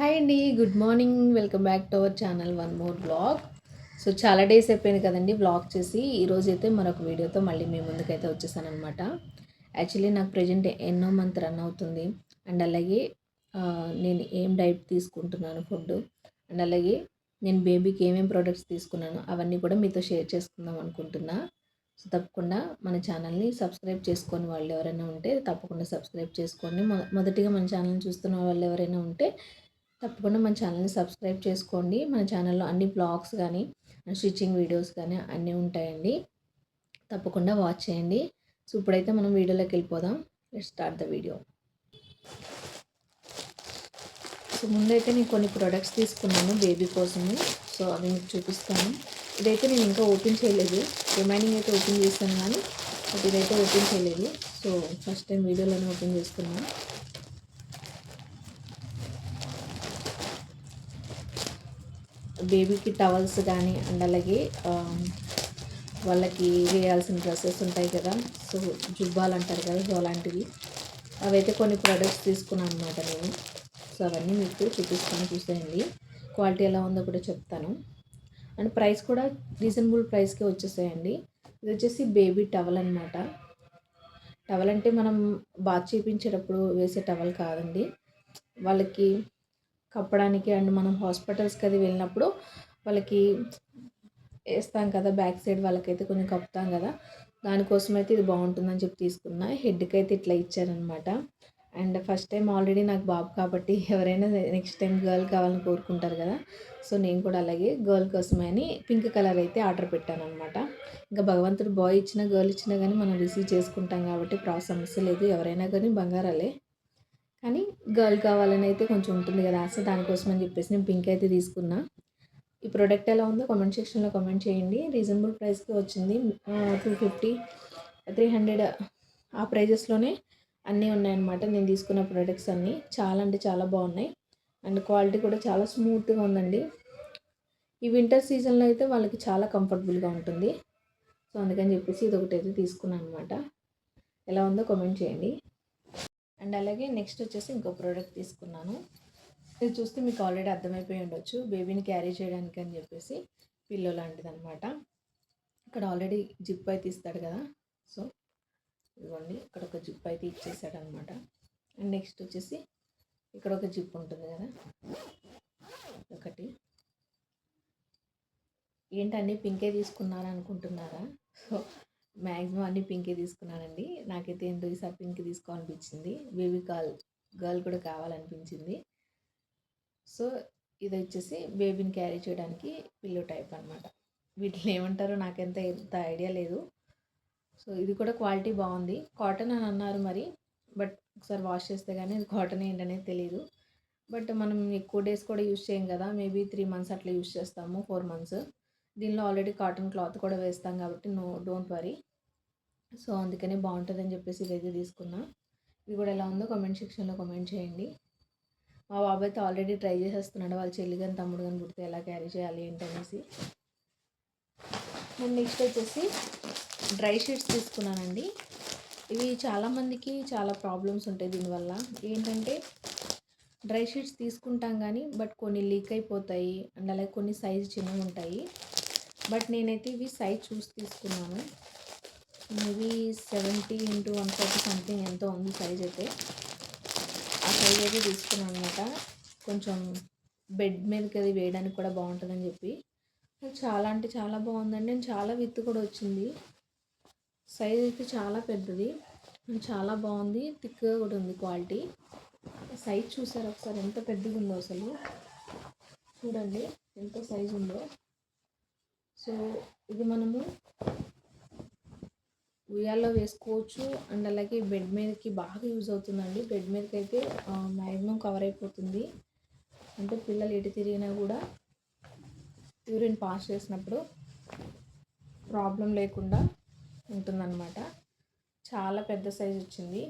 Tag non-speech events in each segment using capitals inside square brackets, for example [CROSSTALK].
Hi అండి good morning. Welcome back to our channel one more vlog. So చాలా days అయిపోయింది కదండి blog చేసి. ఈరోజు అయితే మరొక వీడియోతో మళ్ళీ మీ ముందుకైతే వచ్చేసాను అనమాట యాక్చువల్లీ నాకు ప్రజెంట్ ఎన్నో మంత్ రన్ అవుతుంది. అండ్ అలాగే నేను ఏం డైట్ తీసుకుంటున్నాను ఫుడ్ అండ్ అలాగే నేను బేబీకి ఏమేమి ప్రోడక్ట్స్ తీసుకున్నాను అవన్నీ కూడా మీతో షేర్ చేసుకుందాం అనుకుంటున్నా. సో తప్పకుండా మన ఛానల్ని సబ్స్క్రైబ్ చేసుకొని వాళ్ళు ఎవరైనా ఉంటే తప్పకుండా సబ్స్క్రైబ్ చేసుకోండి. మొదటిగా మన ఛానల్ని చూస్తున్న వాళ్ళు ఎవరైనా ఉంటే తప్పకుండా మన ఛానల్ని సబ్స్క్రైబ్ చేసుకోండి. మన ఛానల్లో అన్ని బ్లాగ్స్ కానీ స్టిచ్చింగ్ వీడియోస్ కానీ అన్నీ ఉంటాయండి. తప్పకుండా వాచ్ చేయండి. సో ఇప్పుడైతే మనం వీడియోలోకి వెళ్ళిపోదాం. Let start the video so ముందైతే నేను కొన్ని ప్రొడక్ట్స్ తీసుకున్నాను బేబీ కోసము. సో అవి మీకు చూపిస్తాను. ఇదైతే నేను ఇంకా ఓపెన్ చేయలేదు. రిమైనింగ్ అయితే ఓపెన్ చేస్తాను కానీ బట్ ఇదైతే ఓపెన్ చేయలేదు. సో ఫస్ట్ టైం వీడియోలోనే ఓపెన్ చేస్తున్నాను బేబీకి టవల్స్ కానీ అండ్ అలాగే వాళ్ళకి వేయాల్సిన డ్రెస్సెస్ ఉంటాయి కదా. సో జుబ్బాలు అంటారు కదా సో అలాంటివి. అవైతే కొన్ని ప్రోడక్ట్స్ తీసుకున్నాను అనమాట నేను. సో అవన్నీ మీకు చూపిస్తాను చూసేయండి. క్వాలిటీ ఎలా ఉందో కూడా చెప్తాను. అండ్ ప్రైస్ కూడా రీజనబుల్ ప్రైస్కే వచ్చేసాయండి. ఇది వచ్చేసి బేబీ టవల్ అనమాట టవల్ అంటే మనం బాత్ చేయించేటప్పుడు వేసే టవల్ కాదండి. వాళ్ళకి కప్పడానికి అండ్ మనం హాస్పిటల్స్కి అది వెళ్ళినప్పుడు వాళ్ళకి వేస్తాం కదా బ్యాక్ సైడ్ వాళ్ళకైతే కొంచెం కప్పుతాం కదా. దానికోసం అయితే ఇది బాగుంటుందని చెప్పి తీసుకున్నా. హెడ్కి అయితే ఇట్లా ఇచ్చారనమాట. అండ్ ఫస్ట్ టైం ఆల్రెడీ నాకు బాబు కాబట్టి [LAUGHS] ఎవరైనా నెక్స్ట్ టైం గర్ల్ కావాలని కోరుకుంటారు కదా. సో నేను కూడా అలాగే గర్ల్ కోసమే అని పింక్ కలర్ అయితే ఆర్డర్ పెట్టాను అనమాట ఇంకా భగవంతుడు బాయ్ ఇచ్చినా గర్ల్ ఇచ్చినా కానీ మనం రిసీవ్ చేసుకుంటాం కాబట్టి ప్రా సమస్య లేదు. ఎవరైనా కానీ బంగారాలే. కానీ గర్ల్ కావాలని అయితే కొంచెం ఉంటుంది కదా ఆశ దానికోసం అని చెప్పేసి నేను పింక్ అయితే తీసుకున్నా. ఈ ప్రోడక్ట్ ఎలా ఉందో కామెంట్ సెక్షన్లో కామెంట్ చేయండి. రీజనబుల్ ప్రైస్కి వచ్చింది. టూ ఫిఫ్టీ త్రీ హండ్రెడ్ ఆ ప్రైజెస్లోనే అన్నీ ఉన్నాయన్నమాట. నేను తీసుకున్న ప్రోడక్ట్స్ అన్నీ. చాలా అంటే చాలా బాగున్నాయి. అండ్ క్వాలిటీ కూడా చాలా స్మూత్గా ఉందండి. ఈ వింటర్ సీజన్లో అయితే వాళ్ళకి చాలా కంఫర్టబుల్గా ఉంటుంది. సో అందుకని చెప్పేసి ఇది ఒకటి అయితే తీసుకున్నాను అనమాట ఎలా ఉందో కామెంట్ చేయండి. అండ్ అలాగే నెక్స్ట్ వచ్చేసి ఇంకో ప్రోడక్ట్ తీసుకున్నాను. ఇది చూస్తే మీకు ఆల్రెడీ అర్థమైపోయి ఉండొచ్చు. బేబీని క్యారీ చేయడానికి అని చెప్పేసి పిల్లో లాంటిది అనమాట ఇక్కడ ఆల్రెడీ జిప్ అయితే ఇస్తాడు కదా. సో ఇదిగోండి ఇక్కడ ఒక జిప్ అయితే ఇచ్చేసాడు అనమాట అండ్ నెక్స్ట్ వచ్చేసి ఇక్కడ ఒక జిప్ ఉంటుంది కదా. ఒకటి. ఏంటన్నీ పింకే తీసుకున్నారా అనుకుంటున్నారా సో మ్యాక్సిమం అన్ని పింకే తీసుకున్నానండి. నాకైతే ఏంటో ఈసారి పింక్ తీసుకోవాలనిపించింది. బేబీ కాల్ గర్ల్ కూడా కావాలనిపించింది. సో ఇది వచ్చేసి బేబీని క్యారీ చేయడానికి పిల్లో టైప్ అనమాట వీటిని ఏమంటారో నాకెంత ఎంత ఐడియా లేదు. సో ఇది కూడా క్వాలిటీ బాగుంది. కాటన్ అని అన్నారు మరి బట్ ఒకసారి వాష్ చేస్తే కానీ ఇది కాటన్ ఏంటనేది తెలియదు బట్ మనం ఎక్కువ డేస్ కూడా యూస్ చేయం కదా మేబీ త్రీ మంత్స్ అట్లా యూస్ చేస్తాము ఫోర్ మంత్స్. దీనిలో ఆల్రెడీ కాటన్ క్లాత్ కూడా వేస్తాం కాబట్టి నో డోంట్ వరీ. సో అందుకనే బాగుంటుందని చెప్పేసి ఇదైతే తీసుకున్నా. ఇది కూడా ఎలా ఉందో కమెంట్ సెక్షన్లో కమెంట్ చేయండి. మా బాబు అయితే ఆల్రెడీ ట్రై చేసేస్తున్నాడు. వాళ్ళ చెల్లి కానీ తమ్ముడు కానీ పుడితే ఎలా క్యారీ చేయాలి ఏంటనేసి. నేను నెక్స్ట్ వచ్చేసి డ్రై షీట్స్ తీసుకున్నానండి. ఇవి చాలామందికి చాలా ప్రాబ్లమ్స్ ఉంటాయి దీనివల్ల. ఏంటంటే డ్రై షీట్స్ తీసుకుంటాం కానీ బట్ కొన్ని లీక్ అయిపోతాయి. అండ్ అలాగే కొన్ని సైజు చిన్నవి ఉంటాయి బట్ నేనైతే ఇవి సైజ్ చూసి తీసుకున్నాను. Maybe seventy into one forty something ఎంతో ఉంది సైజ్ అయితే. ఆ సైజ్ అయితే తీసుకున్నాను అనమాట కొంచెం బెడ్ మీదకి అది వేయడానికి కూడా బాగుంటుందని చెప్పి. చాలా అంటే చాలా బాగుందండి. నేను చాలా విత్తు కూడా వచ్చింది. సైజ్ అయితే చాలా పెద్దది. చాలా బాగుంది. థిక్గా కూడా ఉంది క్వాలిటీ సైజ్ చూసారు ఒకసారి? ఎంత పెద్దగా ఉందో అసలు. చూడండి. ఎంత సైజ్ ఉందో. సో ఇది మనము ఉయ్యాల్లో వేసుకోవచ్చు. అండ్ అలాగే బెడ్ మీదకి బాగా యూజ్ అవుతుందండి. బెడ్ మీదకి అయితే మ్యాక్సిమం కవర్ అయిపోతుంది. అంటే పిల్లలు ఎటు తిరిగినా కూడా యూరిన్ పాస్ చేసినప్పుడు ప్రాబ్లం లేకుండా ఉంటుందన్నమాట. చాలా పెద్ద సైజ్ వచ్చింది.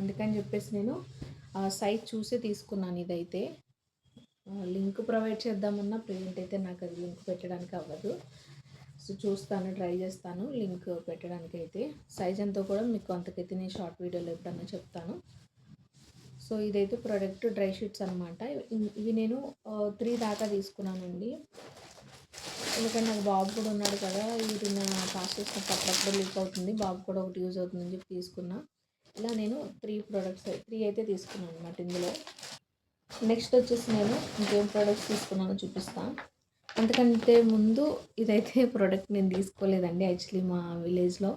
అందుకని చెప్పేసి నేను ఆ సైజ్ చూసే తీసుకున్నాను ఇదైతే. లింక్ ప్రొవైడ్ చేద్దామన్నా ప్రజెంట్ అయితే నాకు అది లింక్ పెట్టడానికి అవ్వదు. సో చూస్తాను ట్రై చేస్తాను లింక్ పెట్టడానికి అయితే సైజ్ ఎంతో కూడా మీకు అంతకైతే నేను షార్ట్ వీడియోలో ఎప్పుడన్నా చెప్తాను. సో సో ఇదైతే ప్రోడక్ట్ డ్రై షీట్స్ అనమాట ఇవి నేను త్రీ దాకా తీసుకున్నానండి. ఎందుకంటే నాకు బాబు కూడా ఉన్నాడు కదా వీటిని పాస్ చేసినప్పుడు అప్పుడప్పుడు లీక్ అవుతుంది. బాబు కూడా ఒకటి యూజ్ అవుతుందని చెప్పి తీసుకున్నా. ఇలా నేను త్రీ ప్రోడక్ట్స్ త్రీ అయితే తీసుకున్నాను అనమాట ఇందులో. నెక్స్ట్ వచ్చేసి నేను ఇంకేం ప్రోడక్ట్స్ తీసుకున్నానో చూపిస్తాను అంతకంటే ముందు ఇదైతే [LAUGHS] ప్రోడక్ట్ నేను తీసుకోలేదండి. యాక్చువల్లీ మా విలేజ్లో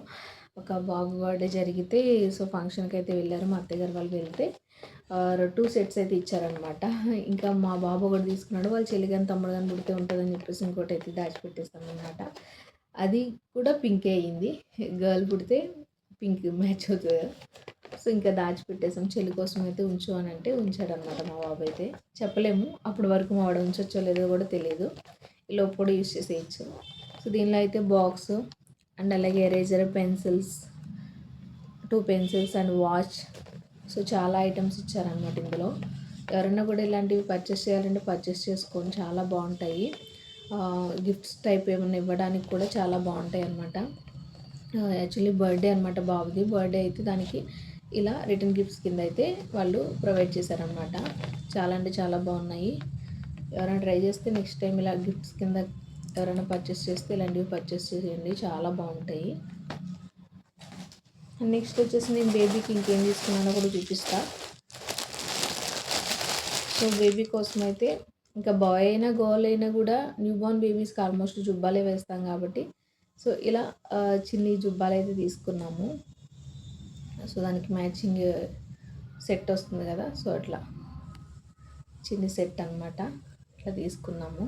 ఒక బాబు బర్త్డే జరిగితే సో ఫంక్షన్కి అయితే వెళ్ళారు. మా అత్తయ్య గారు వాళ్ళు వెళ్తే టూ సెట్స్ అయితే ఇచ్చారనమాట ఇంకా మా బాబు ఒకటి తీసుకున్నాడు. వాళ్ళు చెల్లి కానీ తమ్ముడు కానీ పుడితే ఉంటుందని చెప్పేసి ఇంకోటి అయితే దాచిపెట్టేస్తాను అనమాట అది కూడా పింకే అయింది. గర్ల్ పుడితే పింక్ మ్యాచ్ అవుతుంది సో ఇంకా దాచిపెట్టేసాం. చెల్లి కోసం అయితే ఉంచు అని అంటే ఉంచాడనమాట మా బాబు అయితే చెప్పలేము. అప్పటి వరకు మా వాడు ఉంచొచ్చో లేదో కూడా తెలియదు ఈ లోపు కూడా యూస్ చేసేయచ్చు. సో దీనిలో అయితే బాక్స్ అండ్ అలాగే eraser pencils two pencils and watch. So చాలా ఐటమ్స్ ఇచ్చారనమాట ఇందులో. ఎవరైనా కూడా ఇలాంటివి పర్చేస్ చేయాలంటే పర్చేస్ చేసుకొని చాలా బాగుంటాయి. గిఫ్ట్స్ టైప్ ఏమైనా ఇవ్వడానికి కూడా చాలా బాగుంటాయి అనమాట యాక్చువల్లీ బర్త్డే అనమాట బాబుది. బర్త్డే అయితే దానికి ఇలా రిటర్న్ గిఫ్ట్స్ కింద అయితే వాళ్ళు ప్రొవైడ్ చేశారనమాట చాలా అంటే చాలా బాగున్నాయి. ఎవరైనా ట్రై చేస్తే నెక్స్ట్ టైం ఇలా గిఫ్ట్స్ కింద ఎవరైనా పర్చేస్ చేస్తే ఇలాంటివి పర్చేస్ చేయండి చాలా బాగుంటాయి. నెక్స్ట్ వచ్చేసి నేను బేబీకి ఇంకేం తీసుకున్నానో కూడా చూపిస్తా. సో బేబీ కోసం అయితే ఇంకా బాయ్ అయినా గర్ల్ అయినా కూడా న్యూ బోర్న్ బేబీస్కి ఆల్మోస్ట్ జుబ్బాలే వేస్తాం కాబట్టి. సో ఇలా చిన్ని జుబ్బాలు అయితే తీసుకున్నాము. సో దానికి మ్యాచింగ్ సెట్ వస్తుంది కదా సో అట్లా. చిన్ని సెట్ అనమాట అట్లా తీసుకున్నాము.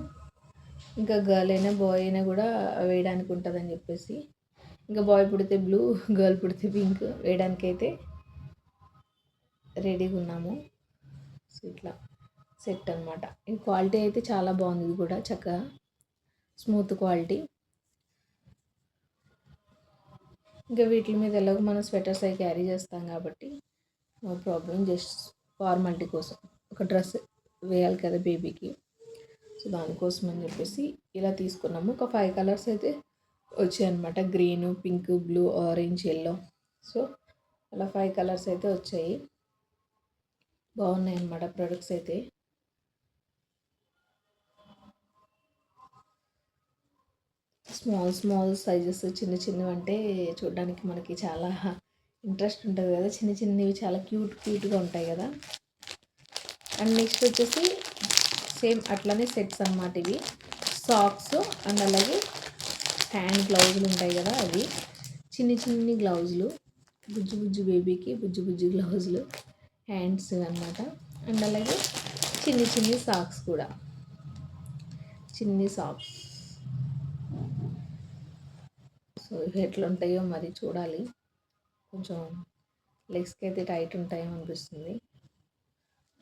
ఇంకా గర్ల్ అయినా బాయ్ అయినా కూడా వేయడానికి ఉంటుందని చెప్పేసి. ఇంకా బాయ్ పుడితే బ్లూ గర్ల్ పుడితే పింక్ వేయడానికైతే రెడీగా ఉన్నాము. సో ఇట్లా సెట్ అనమాట ఈ క్వాలిటీ అయితే చాలా బాగుంది ఇది కూడా చక్కగా. Smooth quality. ఇంకా వీటి మీద ఎలాగో మనం స్వెటర్స్ అవి క్యారీ చేస్తాం కాబట్టి నో ప్రాబ్లం. జస్ట్ ఫార్మాలిటీ కోసం. ఒక డ్రెస్ వేయాలి కదా బేబీకి. సో దానికోసం అని చెప్పేసి ఇలా తీసుకున్నాము. ఒక ఫైవ్ కలర్స్ అయితే వచ్చాయి అనమాట green pink blue orange yellow. So అలా ఫైవ్ కలర్స్ అయితే వచ్చాయి. బాగున్నాయి అన్నమాట ప్రొడక్ట్స్ అయితే. స్మాల్ స్మాల్ సైజెస్ చిన్న చిన్నవి అంటే చూడడానికి మనకి చాలా ఇంట్రెస్ట్ ఉంటుంది కదా. చిన్న చిన్నవి చాలా క్యూట్ క్యూట్గా ఉంటాయి కదా. అండ్ నెక్స్ట్ వచ్చేసి సేమ్ అట్లనే సెట్స్ అనమాట ఇవి. సాక్స్ అండ్ అలాగే హ్యాండ్ గ్లౌజులు ఉంటాయి కదా అవి. చిన్ని చిన్ని గ్లౌజులు బుజ్జు బుజ్జు బేబీకి బుజ్జు బుజ్జు గ్లౌజులు హ్యాండ్స్ అనమాట అండ్ అలాగే చిన్ని చిన్ని సాక్స్ కూడా. చిన్ని సాక్స్. సో ఇవి ఎట్లా ఉంటాయో మరి చూడాలి. కొంచెం లెగ్స్కి అయితే టైట్ ఉంటాయో అనిపిస్తుంది.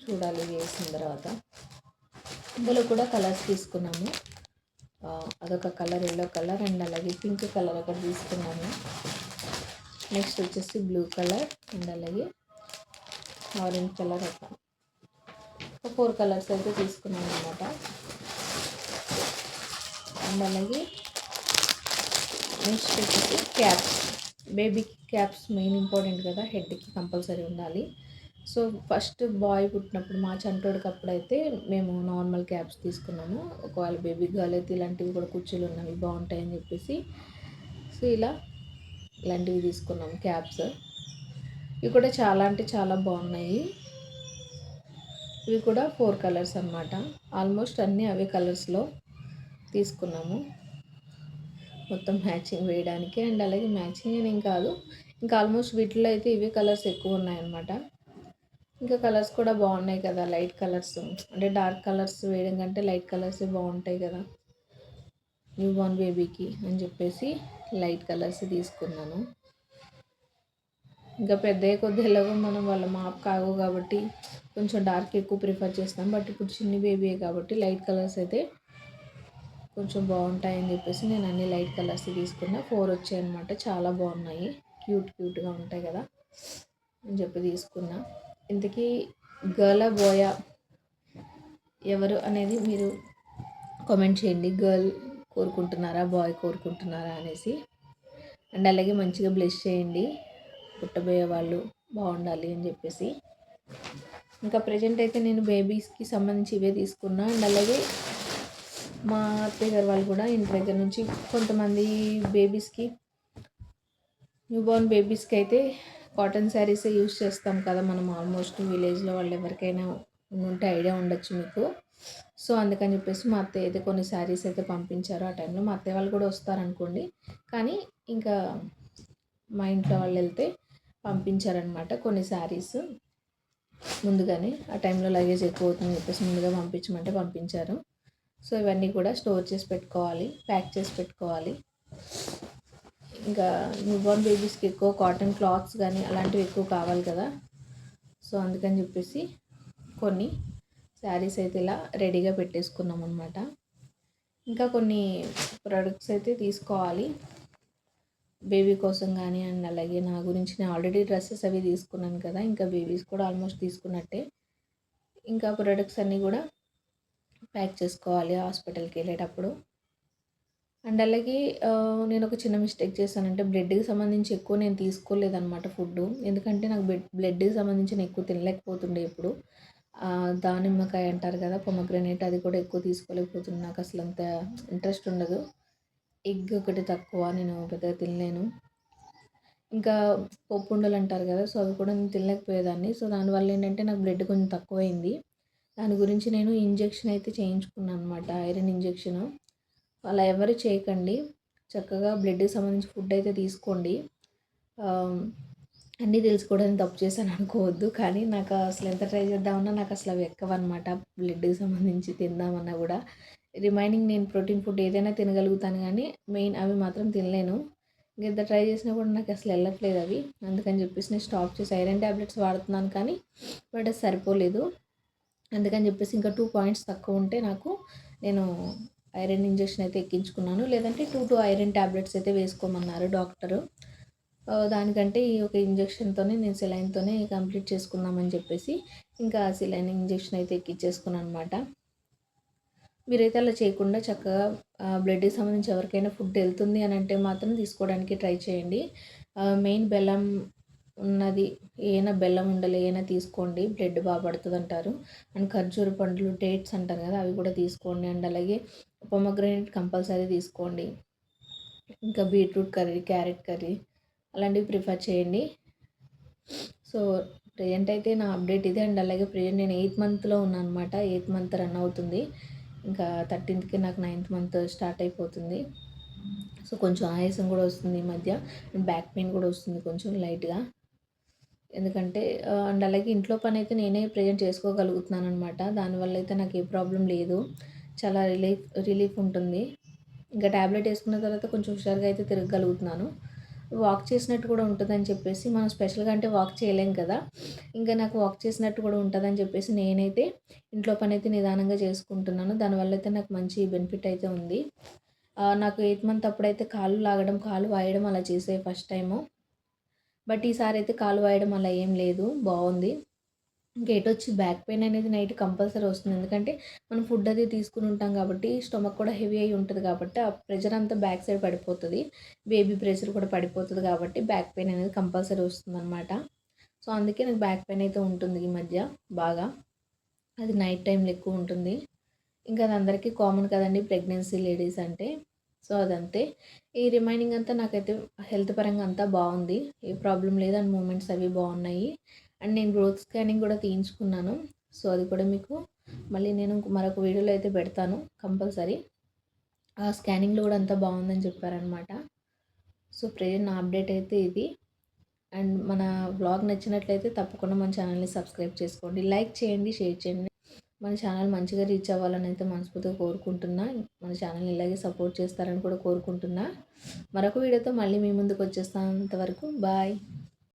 చూడాలి వేసిన తర్వాత. ఇందులో కూడా కలర్స్ తీసుకున్నాము. అదొక కలర్ ఎల్లో కలర్ అండ్ అలాగే పింక్ కలర్ ఒకటి తీసుకున్నాము. నెక్స్ట్ వచ్చేసి బ్లూ కలర్ అండ్ అలాగే ఆరెంజ్ కలర్ ఒక ఫోర్ కలర్స్ అయితే తీసుకున్నాను అనమాట అండ్ అలాగే నెక్స్ట్ వచ్చేసి క్యాప్స్ బేబీకి క్యాప్స్ మెయిన్ ఇంపార్టెంట్ కదా హెడ్కి కంపల్సరీ ఉండాలి. సో ఫస్ట్ బాయ్ పుట్టినప్పుడు మా చంటోడికి అప్పుడైతే మేము నార్మల్ క్యాప్స్ తీసుకున్నాము. ఒకవేళ బేబీ గర్ల్ అయితే ఇలాంటివి కూడా కుర్చీలు ఉన్నవి బాగుంటాయని చెప్పేసి సో ఇలా ఇలాంటివి తీసుకున్నాం క్యాప్స్ ఇవి కూడా చాలా అంటే చాలా బాగున్నాయి. ఇవి కూడా ఫోర్ కలర్స్ అనమాట ఆల్మోస్ట్ అన్నీ అవే కలర్స్లో తీసుకున్నాము. మొత్తం మ్యాచింగ్ వేయడానికి అండ్ అలాగే మ్యాచింగ్ అని ఏం కాదు. ఇంకా ఆల్మోస్ట్ వీటిలో అయితే ఇవే కలర్స్ ఎక్కువ ఉన్నాయన్నమాట. ఇంకా కలర్స్ కూడా బాగున్నాయి కదా లైట్ కలర్స్. అంటే డార్క్ కలర్స్ వేయడం కంటే లైట్ కలర్స్ బాగుంటాయి కదా. న్యూ బోర్న్ బేబీకి అని చెప్పేసి లైట్ కలర్స్ తీసుకున్నాను. ఇంకా పెద్ద కొద్ది ఎలాగో మనం వాళ్ళ మాప్ కాగు కాబట్టి కొంచెం డార్క్ ఎక్కువ ప్రిఫర్ చేస్తాం. బట్ ఇప్పుడు చిన్ని బేబీయే కాబట్టి లైట్ కలర్స్ అయితే కొంచెం బాగుంటాయని చెప్పేసి నేను అన్ని లైట్ కలర్స్ తీసుకున్నా. ఫోర్ వచ్చాయి అనమాట చాలా బాగున్నాయి. క్యూట్ క్యూట్గా ఉంటాయి కదా అని చెప్పి తీసుకున్నా. ఇంతకీ గర్ల్ బోయ ఎవరు అనేది మీరు కామెంట్ చేయండి. గర్ల్ కోరుకుంటున్నారా? బాయ్ కోరుకుంటున్నారా అనేసి. అండ్ అలాగే మంచిగా బ్లెస్ చేయండి. పుట్టబోయే వాళ్ళు బాగుండాలి అని చెప్పేసి. ఇంకా ప్రజెంట్ అయితే నేను బేబీస్కి సంబంధించి ఇవే తీసుకున్నా. అండ్ అలాగే మా అత్తయ్య గారు వాళ్ళు కూడా ఇంటి దగ్గర నుంచి కొంతమంది బేబీస్కి న్యూ బోర్న్ బేబీస్కి అయితే కాటన్ శారీసే యూస్ చేస్తాం కదా మనం ఆల్మోస్ట్ విలేజ్లో వాళ్ళు ఎవరికైనా ఉంటే ఐడియా ఉండొచ్చు మీకు. సో అందుకని చెప్పేసి మా అత్తయ్య అయితే కొన్ని శారీస్ అయితే పంపించారు ఆ టైంలో మా అత్తయ్య వాళ్ళు కూడా వస్తారనుకోండి. కానీ ఇంకా మా ఇంట్లో వాళ్ళు వెళ్తే పంపించారనమాట కొన్ని శారీస్ ముందుగానే ఆ టైంలో లగేజ్ ఎక్కువ అవుతుందని చెప్పేసి ముందుగా పంపించమంటే పంపించారు. సో ఇవన్నీ కూడా స్టోర్ చేసి పెట్టుకోవాలి ప్యాక్ చేసి పెట్టుకోవాలి. ఇంకా న్యూబార్న్ బేబీస్కి ఎక్కువ కాటన్ క్లాత్స్ కానీ అలాంటివి ఎక్కువ కావాలి కదా. సో అందుకని చెప్పేసి కొన్ని శారీస్ అయితే ఇలా రెడీగా పెట్టేసుకున్నాం అనమాట ఇంకా కొన్ని ప్రొడక్ట్స్ అయితే తీసుకోవాలి. బేబీ కోసం కానీ అండ్ అలాగే నా గురించి నేను ఆల్రెడీ డ్రెస్సెస్ అవి తీసుకున్నాను కదా ఇంకా బేబీస్ కూడా ఆల్మోస్ట్ తీసుకున్నట్టే. ఇంకా ప్రొడక్ట్స్ అన్నీ కూడా ప్యాక్ చేసుకోవాలి హాస్పిటల్కి వెళ్ళేటప్పుడు. అండ్ అలాగే నేను ఒక చిన్న మిస్టేక్ చేశానంటే బ్లడ్కి సంబంధించి ఎక్కువ నేను తీసుకోలేదన్నమాట ఫుడ్ ఎందుకంటే నాకు బ్లడ్ బ్లడ్కి సంబంధించిన ఎక్కువ తినలేకపోతుండే ఇప్పుడు దానిమ్మకాయ అంటారు కదా పొమగ్రనేట్ అది కూడా ఎక్కువ తీసుకోలేకపోతుంది నాకు అసలు అంత ఇంట్రెస్ట్ ఉండదు. ఎగ్ ఒకటి తక్కువ నేను పెద్దగా తినలేను. ఇంకా పప్పు ఉండలు అంటారు కదా సో అవి కూడా నేను తినలేకపోయేదాన్ని. సో దానివల్ల ఏంటంటే నాకు బ్లడ్ కొంచెం తక్కువైంది. దాని గురించి నేను ఇంజెక్షన్ అయితే చేయించుకున్నాను అనమాట ఐరన్ ఇంజెక్షన్. అలా ఎవరు చేయకండి. చక్కగా బ్లడ్కి సంబంధించి ఫుడ్ అయితే తీసుకోండి. అన్నీ తెలుసుకోవడానికి తప్పు చేశాను అనుకోవద్దు కానీ నాకు అసలు ఎంత ట్రై చేద్దామన్నా నాకు అసలు అవి ఎక్కవన్నమాట. బ్లడ్కి సంబంధించి తిందామన్నా కూడా. రిమైనింగ్ నేను ప్రోటీన్ ఫుడ్ ఏదైనా తినగలుగుతాను కానీ మెయిన్ అవి మాత్రం తినలేను. ఎంత ట్రై చేసినా కూడా నాకు అసలు వెళ్ళట్లేదు అవి. అందుకని చెప్పేసి నేను స్టాప్ చేసి ఐరన్ ట్యాబ్లెట్స్ వాడుతున్నాను కానీ బట్ అది సరిపోలేదు. అందుకని చెప్పేసి ఇంకా టూ పాయింట్స్ తక్కువ ఉంటే నాకు నేను ఐరన్ ఇంజెక్షన్ అయితే ఎక్కించుకున్నాను. లేదంటే టూ టూ ఐరన్ ట్యాబ్లెట్స్ అయితే వేసుకోమన్నారు డాక్టరు దానికంటే ఈ ఒక ఇంజెక్షన్తోనే నేను సిలైన్తోనే కంప్లీట్ చేసుకుందామని చెప్పేసి ఇంకా సిలైన్ ఇంజెక్షన్ అయితే ఎక్కించేసుకున్నాను అనమాట మీరైతే అలా చేయకుండా చక్కగా బ్లడ్కి సంబంధించి ఎవరికైనా ఫుడ్ వెళ్తుంది అని అంటే మాత్రం తీసుకోవడానికి ట్రై చేయండి. మెయిన్ బెల్లం ఉన్నది. ఏమైనా బెల్లం ఉండలు ఏమైనా తీసుకోండి బ్లడ్ బాగా పడుతుంది అంటారు అండ్ ఖర్జూర పండ్లు డేట్స్ అంటారు కదా అవి కూడా తీసుకోండి. అండ్ అలాగే పొమగ్రనేట్ కంపల్సరీ తీసుకోండి. ఇంకా బీట్రూట్ కర్రీ క్యారెట్ కర్రీ అలాంటివి ప్రిఫర్ చేయండి. సో ప్రజెంట్ అయితే నా అప్డేట్ ఇదే. అండ్ అలాగే ప్రజెంట్ నేను ఎయిత్ మంత్లో ఉన్నాను అనమాట ఎయిత్ మంత్ రన్ అవుతుంది. ఇంకా థర్టీన్త్కి నాకు నైన్త్ మంత్ స్టార్ట్ అయిపోతుంది. సో కొంచెం ఆయాసం కూడా వస్తుంది ఈ మధ్య. బ్యాక్ పెయిన్ కూడా వస్తుంది కొంచెం లైట్గా. ఎందుకంటే అండ్ అలాగే ఇంట్లో పని అయితే నేనే ప్రజెంట్ చేసుకోగలుగుతున్నాను అనమాట దానివల్ల అయితే నాకు ఏ ప్రాబ్లం లేదు. చాలా రిలీఫ్ రిలీఫ్ ఉంటుంది. ఇంకా ట్యాబ్లెట్ వేసుకున్న తర్వాత కొంచెం హుషారుగా అయితే తిరగగలుగుతున్నాను. వాక్ చేసినట్టు కూడా ఉంటుందని చెప్పేసి మనం స్పెషల్గా అంటే వాక్ చేయలేం కదా. ఇంకా నాకు వాక్ చేసినట్టు కూడా ఉంటుందని చెప్పేసి నేనైతే ఇంట్లో పని అయితే నిదానంగా చేసుకుంటున్నాను. దానివల్ల అయితే నాకు మంచి బెనిఫిట్ అయితే ఉంది. నాకు ఎయిత్ మంత్ అప్పుడైతే కాళ్ళు లాగడం కాలు వాయడం అలా చేసే ఫస్ట్ టైము. బట్ ఈసారి అయితే కాలు వాయడం అలా ఏం లేదు. బాగుంది. గేట్ వచ్చి బ్యాక్ పెయిన్ అనేది నైట్ కంపల్సరీ వస్తుంది. ఎందుకంటే మనం ఫుడ్ అది తీసుకుని ఉంటాం కాబట్టి స్టమక్ కూడా హెవీ అయి ఉంటుంది కాబట్టి ఆ ప్రెషర్ అంతా బ్యాక్ సైడ్ పడిపోతుంది. బేబీ ప్రెషర్ కూడా పడిపోతుంది కాబట్టి బ్యాక్ పెయిన్ అనేది కంపల్సరీ వస్తుంది అనమాట సో అందుకే నాకు బ్యాక్ పెయిన్ అయితే ఉంటుంది ఈ మధ్య బాగా. అది నైట్ టైంలో ఎక్కువ ఉంటుంది. ఇంకా అది అందరికీ కామన్ కదండి ప్రెగ్నెన్సీ లేడీస్ అంటే. సో అదంతే. ఈ రిమైనింగ్ అంతా నాకైతే హెల్త్ పరంగా అంతా బాగుంది. ఏ ప్రాబ్లం లేదు. అండ్ మూమెంట్స్ అవి బాగున్నాయి. అండ్ నేను గ్రోత్ స్కానింగ్ కూడా తీయించుకున్నాను. సో అది కూడా మీకు మళ్ళీ నేను మరొక వీడియోలో అయితే పెడతాను. కంపల్సరీ. ఆ స్కానింగ్లో కూడా అంతా బాగుందని చెప్పారనమాట సో ప్రజెంట్ నా అప్డేట్ అయితే ఇది. అండ్ మన బ్లాగ్ నచ్చినట్లయితే తప్పకుండా మన ఛానల్ని సబ్స్క్రైబ్ చేసుకోండి. లైక్ చేయండి షేర్ చేయండి. మన ఛానల్ మంచిగా రీచ్ అవ్వాలని అయితే మనస్ఫూర్తిగా కోరుకుంటున్నా. మన ఛానల్ని ఇలాగే సపోర్ట్ చేస్తారని కూడా కోరుకుంటున్నా. మరొక వీడియోతో మళ్ళీ మీ ముందుకు వచ్చేస్తాను అంతవరకు బాయ్.